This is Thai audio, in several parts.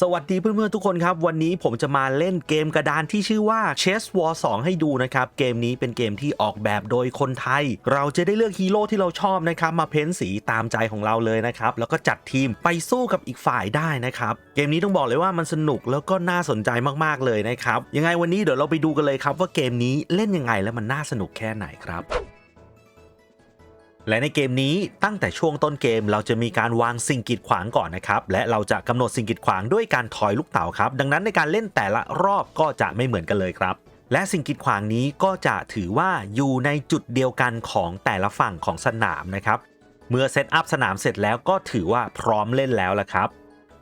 สวัสดีเพื่อนๆทุกคนครับ วันนี้ผมจะมาเล่นเกมกระดานที่ชื่อว่า Chess War 2 ให้ดูนะครับ เกมนี้เป็นเกมที่ออกแบบโดยคนไทย เราจะได้เลือกฮีโร่ที่เราชอบนะครับ มาเพ้นสีตามใจของเราเลยนะครับ แล้วก็จัดทีมไปสู้กับอีกฝ่ายได้นะครับ เกมนี้ต้องบอกเลยว่ามันสนุกแล้วก็น่าสนใจมากๆเลยนะครับ ยังไงวันนี้เดี๋ยวเราไปดูกันเลยครับว่าเกมนี้เล่นยังไงแล้วมันน่าสนุกแค่ไหนครับ และในเกมนี้ตั้งแต่ช่วงต้นเกมเราจะมีการวางสิ่งกีดขวางก่อนนะครับ และเราจะกำหนดสิ่งกีดขวางด้วยการถอยลูกเต๋าครับ ดังนั้นในการเล่นแต่ละรอบก็จะไม่เหมือนกันเลยครับ และสิ่งกีดขวางนี้ก็จะถือว่าอยู่ในจุดเดียวกันของแต่ละฝั่งของสนามนะครับ เมื่อเซตอัพสนามเสร็จแล้วก็ถือว่าพร้อมเล่นแล้วละครับ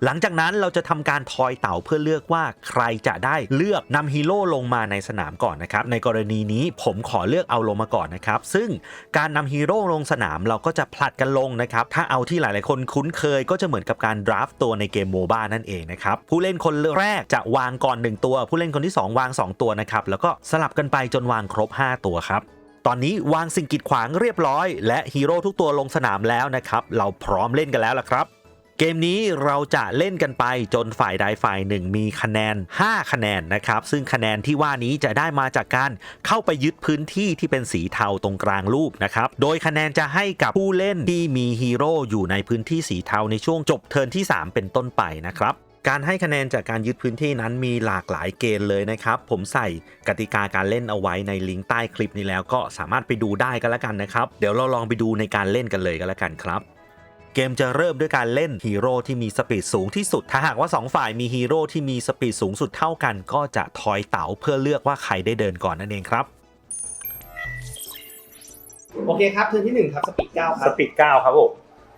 หลังจากนั้นเราจะทำการทอยเต่าเพื่อเลือกว่าใครจะได้เลือกนำฮีโร่ลงมาในสนามก่อนนะครับ ในกรณีนี้ผมขอเลือกเอาลงมาก่อนนะครับ ซึ่งการนำฮีโร่ลงสนามเราก็จะผลัดกันลงนะครับ ถ้าเอาที่หลาย ๆ คนคุ้นเคยก็จะเหมือนกับการดราฟต์ตัวในเกมโมบ้านั่นเองนะครับ ผู้เล่นคนแรกจะวางก่อน 1 ตัว ผู้เล่นคนที่ 2 วาง 2 ตัวนะครับ แล้วก็สลับกันไปจนวางครบ 5 ตัวครับตอนนี้วางสิ่งกีดขวางเรียบร้อย และฮีโร่ทุกตัวลงสนามแล้วนะครับ เราพร้อมเล่นกันแล้วล่ะครับ เกมนี้เราจะเล่นกันไปจนฝ่ายใดฝ่ายหนึ่งมีคะแนน 5 คะแนนนะครับ ซึ่งคะแนนที่ว่านี้จะได้มาจากการเข้าไปยึดพื้นที่ที่เป็นสีเทาตรงกลางรูปนะครับ โดยคะแนนจะให้กับผู้เล่นที่มีฮีโร่อยู่ในพื้นที่สีเทาในช่วงจบเทิร์นที่ 3 เป็นต้นไปนะครับการให้คะแนนจากการยึดพื้นที่นั้นมีหลากหลายเกณฑ์เลยนะครับ ผมใส่กติกาการเล่นเอาไว้ในลิงก์ใต้คลิปนี้แล้วก็สามารถไปดูได้กันแล้วกันนะครับ เดี๋ยวเราลองไปดูในการเล่นกันเลยกันแล้วกันครับ เกมจะเริ่มด้วยการเล่นฮีโร่ที่มีสปีดสูงที่สุด ถ้าหากว่า 2 ฝ่ายมีฮีโร่ที่มีสปีดสูงสุดเท่ากัน ก็จะทอยเต๋าเพื่อเลือกว่าใครได้เดินก่อนนั่นเองครับ โอเคครับเทิร์นที่หนึ่งครับสปีดเก้าคสรับปีด9ครับผม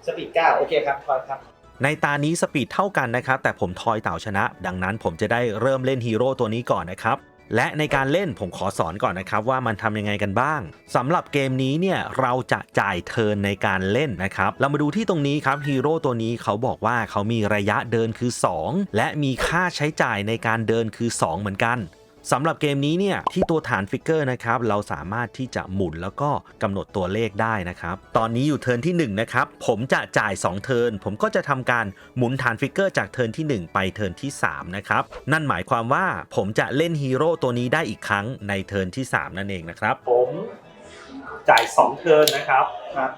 สปีดเก้าโอเคครับทอยครับในตานี้สปีดเท่ากันนะครับ แต่ผมทอยเต่าชนะ ดังนั้นผมจะได้เริ่มเล่นฮีโร่ตัวนี้ก่อนนะครับ และในการเล่นผมขอสอนก่อนนะครับว่ามันทำยังไงกันบ้างสำหรับเกมนี้เนี่ยเราจะจ่ายเทินในการเล่นนะครับ เรามาดูที่ตรงนี้ครับฮีโร่ตัวนี้เขาบอกว่าเขามีระยะเดินคือ 2 และมีค่าใช้จ่ายในการเดินคือ 2 เหมือนกัน สำหรับเกมนี้เนี่ยที่ตัวฐานฟิกเกอร์นะครับเราสามารถที่จะหมุนแล้วก็กำหนดตัวเลขได้นะครับ ตอนนี้อยู่เทิร์นที่1นะครับผมจะจ่าย 2 เทิร์นผมก็จะทำการหมุนฐานฟิกเกอร์จากเทิร์นที่ 1 ไปเทิร์นที่3นะครับนั่นหมายความว่าผมจะเล่นฮีโร่ตัวนี้ได้อีกครั้งในเทิร์นที่ 3 นั่นเองนะครับ ผมจ่ายสองเทิร์นนะครับครับ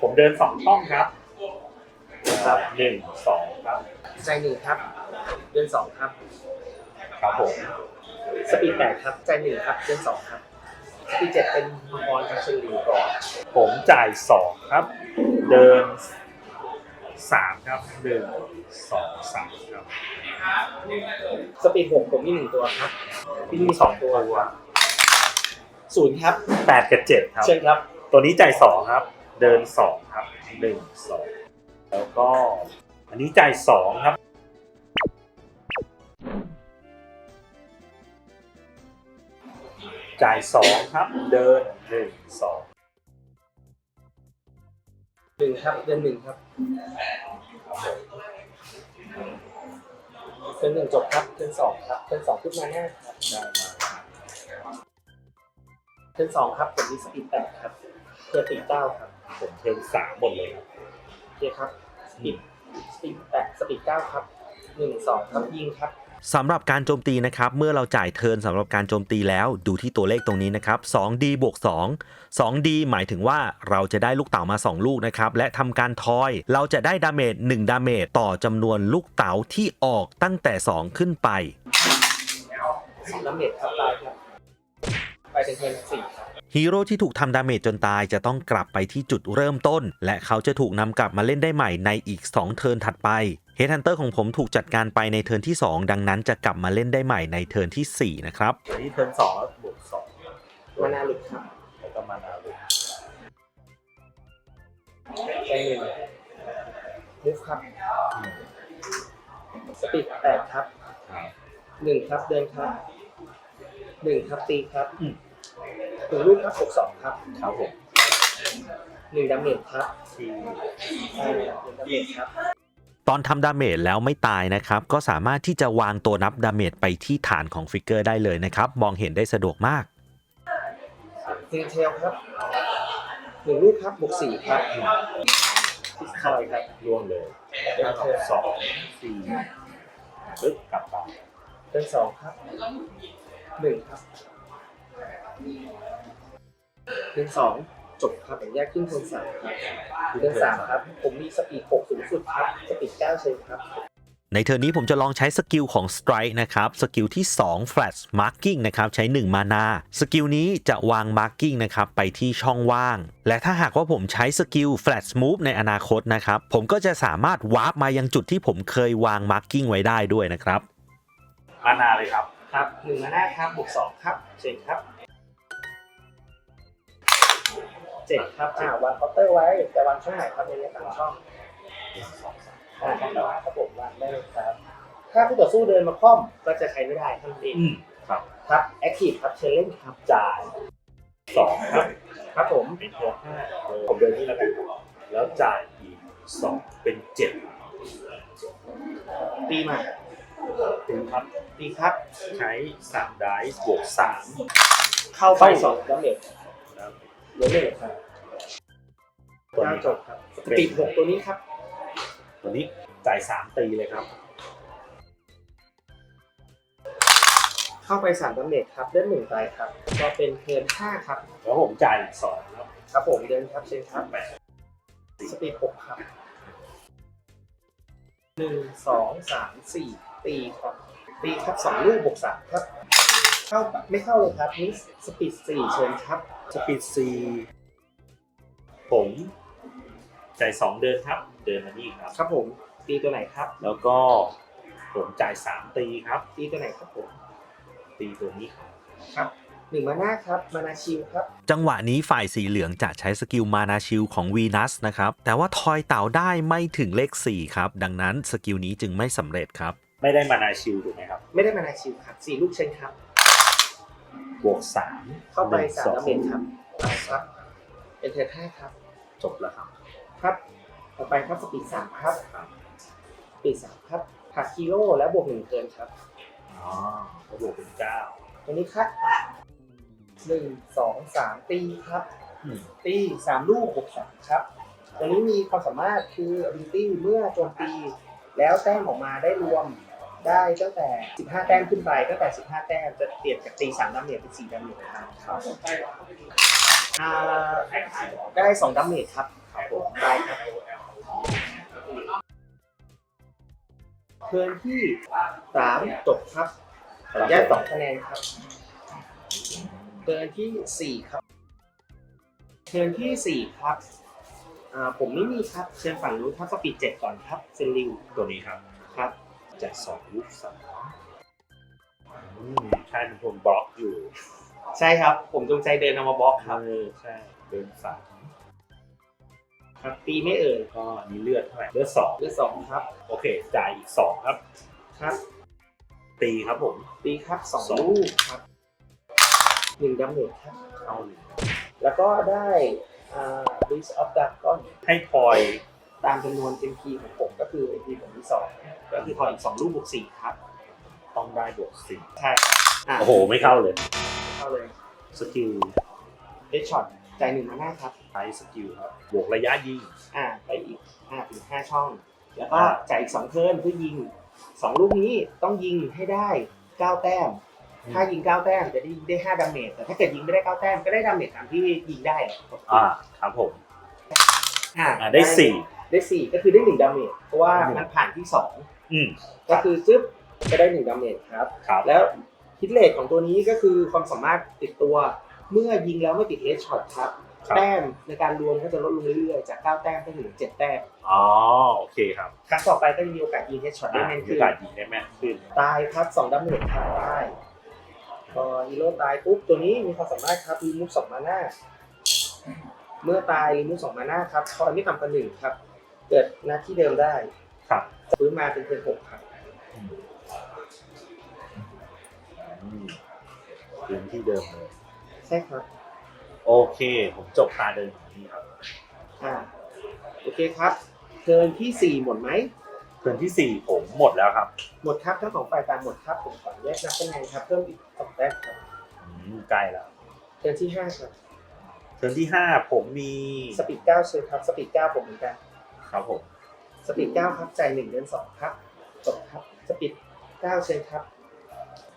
ผมเดินสองช่องครับครับหนึ่งสองครับใจหนึ่งครับ เดินสองครับครับผม สปีดแปดครับใจหนึ่งครับเดินสองครับสปีดเจ็ดเป็นมังกรกับเชลีก่อนผมจ่ายสองครับ เดินสามครับหนึ่งสองสามครับสปีดหกผมมีหนึ่งตัวครับที่นี่สองตัวศูนย์ครับแปดกับเจ็ดครับ เชิญครับ ตัวนี้จ่ายสองครับ เดินสองครับหนึ่งสองแล้วก็อันนี้จ่ายสองครับ จ่ายสองครับ เดินหนึ่งสองหนึ่งครับ เดินหนึ่งครับเดินหนึ่งจบครับเดินสองครับเดินสองขึ้นมาหน้าครับได้มาเดินสองครับผมมีสปีดแปดครับเทิร์นสปีดเก้าครับผมเทิร์นสามหมดเลยครับโอเคครับสปีดสปีดแปดสปีดเก้าครับหนึ่งสองครับยิงครับ สำหรับการโจมตีนะครับ เมื่อเราจ่ายเทิร์นสำหรับการโจมตีแล้วดูที่ตัวเลขตรงนี้นะครับ 2D บวก2 2D หมายถึงว่าเราจะได้ลูกเต๋ามา 2 ลูกนะครับ และทำการทอย เราจะได้ดาเมจ1ดาเมจต่อจำนวนลูกเต๋าที่ออกตั้งแต่ 2 ขึ้นไปสองดาเมจครับตายครับไปเป็นเทิร์นสี่ครับฮีโร่ที่ถูกทำดาเมจจนตายจะต้องกลับไปที่จุดเริ่มต้น และเขาจะถูกนำกลับมาเล่นได้ใหม่ในอีก 2 เทิร์นถัดไป เฮดฮันเตอร์ของผมถูกจัดการไปในเทิร์นที่ 2 ดังนั้นจะกลับมาเล่นได้ใหม่ในเทิร์นทีสี่4 นะครับอันนี้เทิร์นสองแล้วบวกสองมานาหลุดครับแล้วก็มานาลุกใจหนึ่งมูฟครับสปีดแปดครับหนึ่งครับเดินครับหนึ่งครับตีครับหนึ่งลูกครับหกสองครับครับผมหนึ่งดาเมจครับที่ใช่ครับหนึ่งดาเมจครับ ตอนทำดาเมจแล้วไม่ตายนะครับ ก็สามารถที่จะวางตัวนับดาเมจไปที่ฐานของฟิกเกอร์ได้เลยนะครับ มองเห็นได้สะดวกมากเทนเทลครับหนึ่งลูกครับบวกสี่ครับที่ซอยครับร่วงเลยเป็นเทิร์นสองสี่ปึ๊บกลับไปเดินสองครับหนึ่งครับเดินสอง จบครับผมแยกขึ้นโทนสามครับเดินสามครับ ผมมีสปีดหกสูงสุดครับ สปีดเก้าเชิญครับในเทอร์นนี้ผมจะลองใช้สกิลของ Strike นะครับ สกิลที่ 2 Flash Marking นะครับ ใช้ 1 มานา สกิลนี้จะวาง Marking นะครับ ไปที่ช่องว่าง และถ้าหากว่าผมใช้สกิล Flash Move ในอนาคตนะครับ ผมก็จะสามารถวาร์ปมายังจุดที่ผมเคยวาง Marking ไว้ได้ด้วยนะครับ มานาเลยครับ ครับหนึ่งมาหน้าครับบวกสองครับ เชิญครับ เจ็ดครับอ่าวางเคาน์เตอร์ไว้จะวางช่องไหนครับในนี้สามช่องอ่าช่องไหนครับผมวางได้เลยครับ ถ้าผู้ต่อสู้เดินมาคล่อมก็จะใช้ไม่ได้เท่านั้นเองอืมครับครับแอคทีฟครับเชิญเล่นครับจ่ายสองครับครับผมเป็นตัวห้าผมเดินที่แล้วกันแล้วจ่ายอีกสองเป็นเจ็ดตีมาถึงครับตีครับใช้สามได้บวกสามเข้าไปสองดาเมจแล้ว เหลือหนึ่งครับตัวเก้านี้จบครับปิดหกตัวนี้ครับ ตัวนี้จ่ายสามตีเลยครับ เข้าไปสามดาเมจครับเล่นหนึ่งไปครับ ก็เป็นเทิร์นห้าครับ แล้วผมจ่ายอีกสองครับครับผมเดินครับเชิญครับแปดสปีดหกครับหนึ่งสองสามสี่ตีครับตีครับสองลูกบวกสามครับ เข้าปะไม่เข้าเลยครับนี่สปีดสี่เชิญครับ สปีดซีผมจ่ายสองเดินครับ เดินมานี่ครับ ครับผมตีตัวไหนครับ แล้วก็ผมจ่ายสามตีครับ ตีตัวไหนครับผม ตีตัวนี้ครับครับหนึ่งมาหน้าครับ มานาชิวครับ จังหวะนี้ฝ่ายสีเหลืองจะใช้สกิลมานาชิลของวีนัสนะครับ แต่ว่าทอยเต่าได้ไม่ถึงเลข 4 ครับ ดังนั้นสกิลนี้จึงไม่สำเร็จครับ ไม่ได้มานาชิลถูกไหมครับ ไม่ได้มานาชิวครับสี่ลูกเชิญครับ บวกสามเข้าไปหนึ่งสามองดาเมจครับเอาครับเป็นเทิร์นห้าครับ จบแล้วครับ ครับ ต่อไปครับสปีดสามครับครับสปีดสามครับหักฮีโร่แล้วบวกหนึ่งเกินครับอ๋อก็บวกเป็นเก้าตัวนี้ครับหนึ่งสองสามตีครับอืมตีสามลูกบวกสามครับตัวนี้มีความสามารถคือ ability เมื่อโจมตี แล้วแต้มออกมาได้รวม ได้ตั้งแต่ 15 แต้มขึ้นไปตั้งแต่ 15 แต้มจะเปลี่ยนจากตี3ดาเมจเป็น4ดาเมจครับอ่าได้2ดาเมจครับครับผมตายครับเทิร์นที่สามจบครับแยกสองคะแนนครับเทิร์นที่สี่ครับเทิร์นที่สี่ครับอ่าผมไม่มีครับเชิญฝั่งนู้นครับสปีดเจ็ดก่อนครับเซนลิวตัวนี้ครับครับ จ่ายสองลูกสามอืมใช่เป็นคนบล็อกอยู่ใช่ครับ ผมจงใจเดินเอามาบล็อกครับเออใช่เดินสามครับตีไม่เอ่ยก็อันนี้เลือดเท่าไหร่เลือดสองเลือดสองครับ โอเค จ่ายอีกสองครับ ครับ ตีครับผม ตีครับสองสอง ลูกครับหนึ่งดาเมจครับเข้าหนึ่งแล้วก็ได้อ่า Beast of Dragon ให้พลอย ตามจำนวน MP ของผมก็คือ MP ผมมีสองก็คือพออีกสองลูกบวกสี่ครับต้องได้บวกสี่ใช่ครับะโอ้โห ไม่เข้าเลย เข้าเลยสกิลเดชช็อตจ่ายหนึ่งมาหน้าครับ ใช้สกิลครับ บวกระยะยิง อ่าไปอีกห้าถึงห้าช่อง แล้วก็อ่า จ่ายอีกสองเทิร์นเพื่อยิงสองลูกนี้ต้องยิงให้ได้เก้าแต้ม ถ้ายิงเก้าแต้มจะได้ได้ห้าดาเมจแต่ถ้าเกิดยิงไม่ได้เก้าแต้มก็ได้ดาเมจตามที่ยิงได้อะอ่า ครับผม อ่าอ่าได้สี่ ได้สี่ก็คือได้หนึ่งดาเมจเพราะว่าหนึ่งมันผ่านที่สองอืมก็คือจึ๊บก็ได้หนึ่งดาเมจครับ ครับ แล้วฮิตเลทของตัวนี้ก็คือความสามารถติดตัวเมื่อยิงแล้วไม่ติดเฮดช็อตครับ ครับ แต้มในการรวมก็จะลดลงเรื่อยๆ จาก 9 แต้มไปถึง7แต้มอ๋อโอเคครับครั้งต่อไปก็จะมีโอกาสยิงเฮดช็อตได้อ่าแม่นมีขึ้โอนกาสยิงได้แม่นขึ้น ตายครับ2ดาเมจครับได้พอฮีโร่ตายปุ๊บตัวนี้มีความสามารถครับรีมูฟสองมาหน้า เมื่อตายรีมูฟสองมาหน้าครับคอยไม่ต่ำกว่าหนึ่งครับ เกิดหน้าที่เดิมได้ครับฟื้นมาเป็นเทิร์นหกครับอืมพื้นที่เดิมเลย ใช่ครับ โอเค ผมจบตาเดินของนี่ครับ อ่าโอเคครับเทิร์นที่สี่หมดไหมเทิร์นที่สี่ผมหมดแล้วครับ หมดครับทั้งสองฝ่ายตามหมดครับผมขอแยกนับคะแนนครับเพิ่มอีกสองแต้มครับอืมใกล้แล้วเทิร์นที่ห้าครับเทิร์นที่ห้าผมมีสปีดเก้าเชิญครับสปีดเก้าผมเหมือนกัน ครับผมสปีดเก้าครับจ่ายหนึ่งเดือนสองครับจบครับสปีดเก้าเซนครับ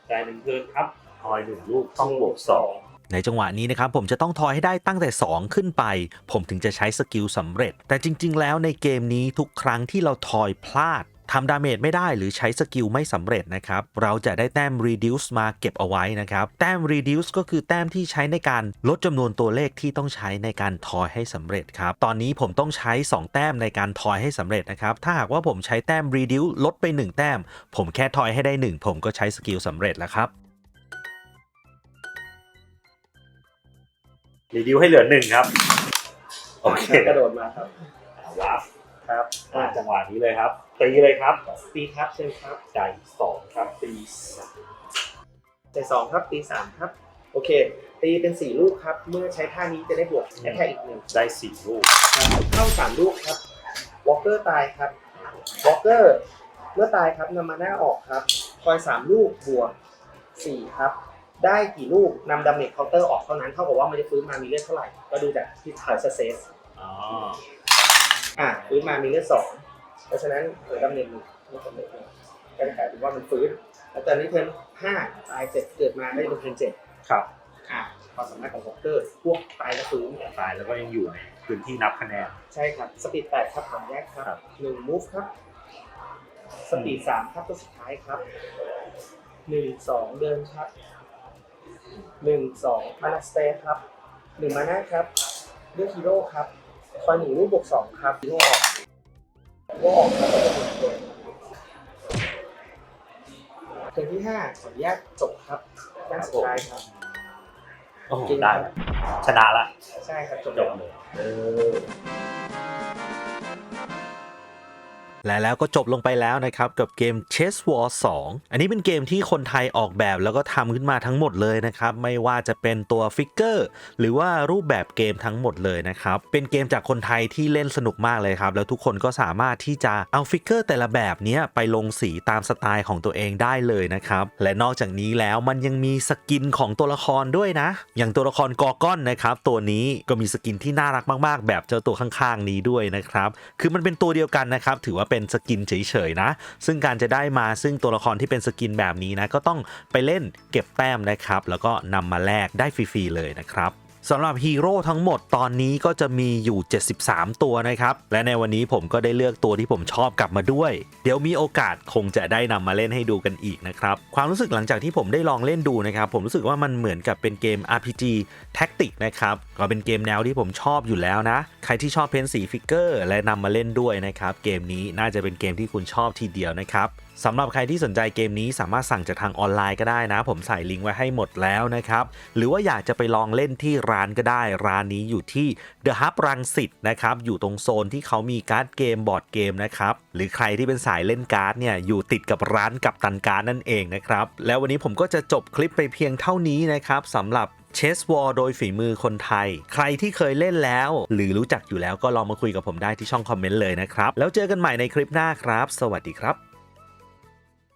จ่ายหนึ่งเทิร์นครับทอยหนึ่งลูกต้องบวกสองในจังหวะนี้นะครับผมจะต้องทอยให้ได้ตั้งแต่ 2 ขึ้นไป ผมถึงจะใช้สกิลสำเร็จ แต่จริง ๆ แล้วในเกมนี้ทุกครั้งที่เราทอยพลาด ทำดาเมจไม่ได้หรือใช้สกิลไม่สำเร็จนะครับ เราจะได้แต้ม reduce มาเก็บเอาไว้นะครับ แต้ม reduce ก็คือแต้มที่ใช้ในการลดจำนวนตัวเลขที่ต้องใช้ในการทอยให้สำเร็จครับ ตอนนี้ผมต้องใช้ 2 แต้มในการทอยให้สำเร็จนะครับ ถ้าหากว่าผมใช้แต้ม reduce ลดไป 1 แต้ม ผมแค่ทอยให้ได้ 1 ผมก็ใช้สกิลสำเร็จแล้วครับรีดิวให้เหลือหนึ่งครับ โอเคกระโดดมาครับวับครับอ่าจังหวะนี้เลยครับ ตีเลยครับตีครับเชิญครับจ่ายสองครับตีสามเจ็ดสองครับตีสามครับ โอเค ตีเป็นสี่ลูกครับ เมื่อใช้ท่านี้จะได้บวกแอทแทกอีกหนึ่งได้สี่ลูกเข้าสามลูกครับวอลเกอร์ตายครับวอลเกอร์เมื่อตายครับนำมาหน้าออกครับ คอยสามลูกบวกสี่ครับ ได้กี่ลูกนำดาเมจเคาน์เตอร์ออกเท่านั้นเท่ากับว่ามันจะฟื้นมามีเลือดเท่าไหร่ ก็ดูจากที่ถ่ายเซสอ๋ออะฟื้นมามีเลือดสอง เพราะฉะนั้นเหลือดาเมจหนึ่งไม่สำเร็จเลยก็จะกลายเป็นว่ามันฟื้นแล้วตอนนี้เทิร์นห้าตายเสร็จเกิดมาก็จะเป็นเทิร์นเจ็ดครับอะความสามารถของวอลเกอร์พวกตายและฟื้นตายแล้วก็ยังอยู่ในพื้นที่นับคะแนน ใช่ครับสปีดแปดครับผ่านแยกคครัรับบหนึ่งมูฟครับ สปีดสามครับตัวสุดท้ายครับหนึ่งสองเดินครับหนึ่งสองมานาสเตย์ครับหนึ่งมานาครับเลือกฮีโร่ครับคอยหนึ่งรูปบวกสองครับฮีโร่ออก เทิร์นที่ห้าขออนุญาตจบครับด้านสุดท้ายครับ โอ้โหได้แล้วชนะละ ใช่ครับจบจแล้วบเลย เออ และแล้วก็จบลงไปแล้วนะครับกับเกม Chess War 2 อันนี้เป็นเกมที่คนไทยออกแบบแล้วก็ทำขึ้นมาทั้งหมดเลยนะครับ ไม่ว่าจะเป็นตัวฟิกเกอร์หรือว่ารูปแบบเกมทั้งหมดเลยนะครับ เป็นเกมจากคนไทยที่เล่นสนุกมากเลยครับ แล้วทุกคนก็สามารถที่จะเอาฟิกเกอร์แต่ละแบบนี้ไปลงสีตามสไตล์ของตัวเองได้เลยนะครับ และนอกจากนี้แล้วมันยังมีสกินของตัวละครด้วยนะ อย่างตัวละครกอก้อนนะครับตัวนี้ก็มีสกินที่น่ารักมาก ๆ แบบเจ้าตัวข้างๆนี้ด้วยนะครับ คือมันเป็นตัวเดียวกันนะครับ ถือว่าเป็นสกินเฉยๆนะ ซึ่งการจะได้มาซึ่งตัวละครที่เป็นสกินแบบนี้นะก็ต้องไปเล่นเก็บแต้มนะครับ แล้วก็นำมาแลกได้ฟรีๆเลยนะครับ สำหรับฮีโร่ทั้งหมดตอนนี้ก็จะมีอยู่ 73 ตัวนะครับ และในวันนี้ผมก็ได้เลือกตัวที่ผมชอบกลับมาด้วย เดี๋ยวมีโอกาสคงจะได้นำมาเล่นให้ดูกันอีกนะครับ ความรู้สึกหลังจากที่ผมได้ลองเล่นดูนะครับ ผมรู้สึกว่ามันเหมือนกับเป็นเกม RPG แท็กติกนะครับ ก็เป็นเกมแนวที่ผมชอบอยู่แล้วนะ ใครที่ชอบเพ้นสีฟิกเกอร์และนำมาเล่นด้วยนะครับ เกมนี้น่าจะเป็นเกมที่คุณชอบทีเดียวนะครับ สำหรับใครที่สนใจเกมนี้สามารถสั่งจากทางออนไลน์ก็ได้นะ ผมใส่ลิงก์ไว้ให้หมดแล้วนะครับ หรือว่าอยากจะไปลองเล่นที่ร้านก็ได้ ร้านนี้อยู่ที่ The Hub รังสิตนะครับ อยู่ตรงโซนที่เขามีการ์ดเกมบอร์ดเกมนะครับ หรือใครที่เป็นสายเล่นการ์ดเนี่ยอยู่ติดกับร้านกับตันการ์ดนั่นเองนะครับ แล้ววันนี้ผมก็จะจบคลิปไปเพียงเท่านี้นะครับสำหรับเชสวอลโดยฝีมือคนไทย ใครที่เคยเล่นแล้ว หรือรู้จักอยู่แล้วก็ลองมาคุยกับผมได้ที่ช่องคอมเมนต์เลยนะครับ แล้วเจอกันใหม่ในคลิปหน้าครับ สวัสดีครับ